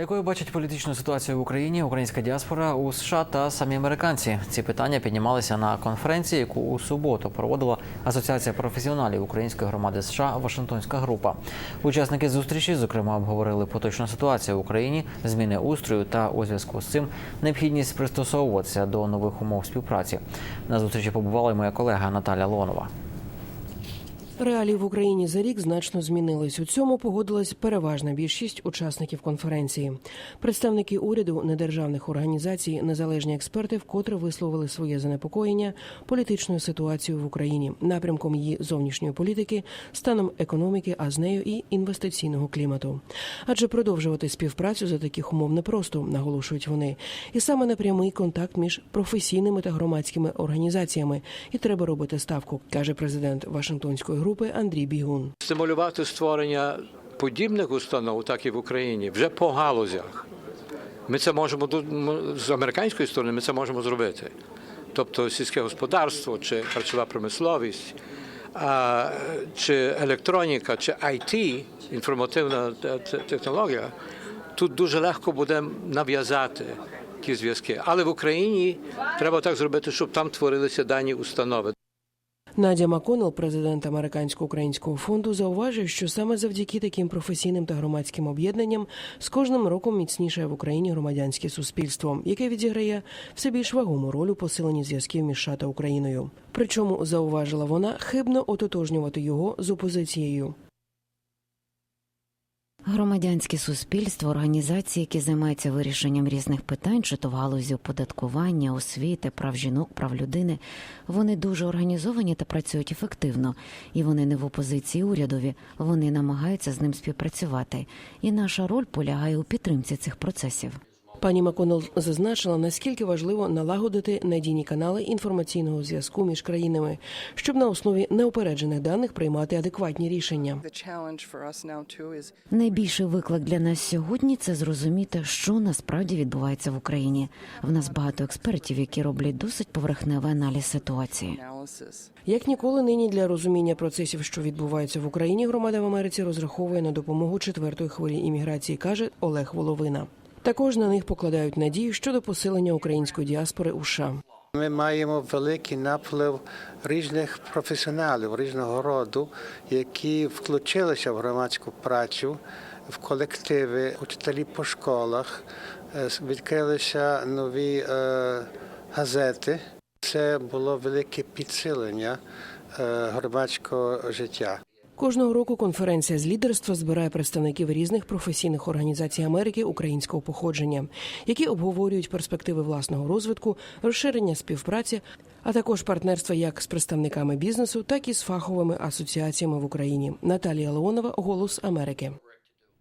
Якою бачать політичну ситуацію в Україні, українська діаспора у США та самі американці? Ці питання піднімалися на конференції, яку у суботу проводила Асоціація професіоналів української громади США Вашингтонська група. Учасники зустрічі, зокрема, обговорили поточну ситуацію в Україні, зміни устрою та у зв'язку з цим необхідність пристосовуватися до нових умов співпраці. На зустрічі побувала й моя колега Наталя Лонова. Реалії в Україні за рік значно змінились. У цьому погодилась переважна більшість учасників конференції. Представники уряду, недержавних організацій, незалежні експерти вкотре висловили своє занепокоєння політичною ситуацією в Україні, напрямком її зовнішньої політики, станом економіки, а з нею і інвестиційного клімату. Адже продовжувати співпрацю за таких умов непросто, наголошують вони. І саме на прямий контакт між професійними та громадськими організаціями. І треба робити ставку, каже президент Вашингтонської групи Андрій Бігун. стимулювати створення подібних установ, так і в Україні, вже по галузях. Ми це можемо з американської сторони, ми це можемо зробити. Тобто сільське господарство чи харчова промисловість, чи електроніка, чи IT, інформативна те- те- технологія, тут дуже легко буде нав'язати ті зв'язки. Але в Україні треба так зробити, щоб там творилися дані установи. Надя Маконел, президент американсько-українського фонду, зауважив, що саме завдяки таким професійним та громадським об'єднанням з кожним роком міцніше в Україні громадянське суспільство, яке відіграє все більш вагому роль у посиленні зв'язків між США та Україною. Причому зауважила вона хибно ототожнювати його з опозицією. Громадянське суспільство, організації, які займаються вирішенням різних питань, чи то в галузі оподаткування, освіти, прав жінок, прав людини, вони дуже організовані та працюють ефективно, і вони не в опозиції урядові, вони намагаються з ним співпрацювати. І наша роль полягає у підтримці цих процесів. Пані Маконел зазначила, наскільки важливо налагодити надійні канали інформаційного зв'язку між країнами, щоб на основі неупереджених даних приймати адекватні рішення. Найбільший виклик для нас сьогодні це зрозуміти, що насправді відбувається в Україні. В нас багато експертів, які роблять досить поверхневий аналіз ситуації. Як ніколи нині для розуміння процесів, що відбуваються в Україні, громада в Америці розраховує на допомогу четвертої хвилі імміграції, каже Олег Воловина. Також на них покладають надію щодо посилення української діаспори у США. Ми маємо великий наплив різних професіоналів різного роду, які включилися в громадську працю, в колективи, учителі по школах, е, відкрилися нові е, газети. Це було велике підсилення е, громадського життя. Кожного року конференція з лідерства збирає представників різних професійних організацій Америки українського походження, які обговорюють перспективи власного розвитку, розширення співпраці, а також партнерства як з представниками бізнесу, так і з фаховими асоціаціями в Україні. Наталія Леонова, Голос Америки.